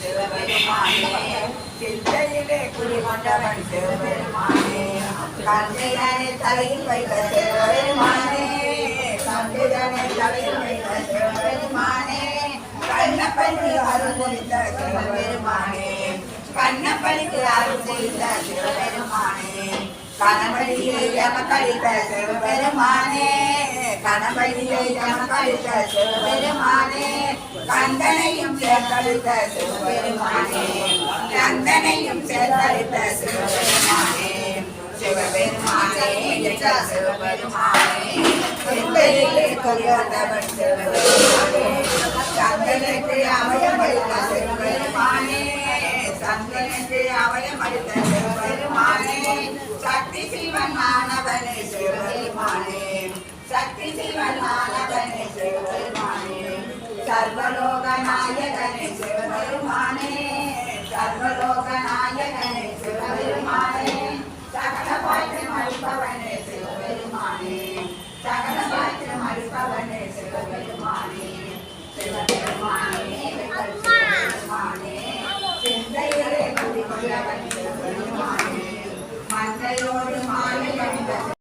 சிவபெருமானே சிந்தையிலே குடிகொண்டவன் சிவபெருமானே கண்ணிதனை தலையில் வைத்த சிவபெருமானே கண்ணிதனை அருள் புரிந்த சிவபெருமானே அருள் புரிந்த சிவபெருமானே எமக்களித்த சிவபெருமானே. கணபதியை எமக்களித்த சிவபெருமானே கந்தனையும் சேர்த்தளித்த சிவபெருமானே கந்தனையும் சேர்த்தளித்த சிவபெருமானே சிவபெருமானே சிவபெருமானே செம்பெரிலே கொல்லவன் சிவபெருமானே சந்தனத்தை அவயமளித்த சிவபெருமானே சிவபெருமானே சக்தி சிவன் Ay, no,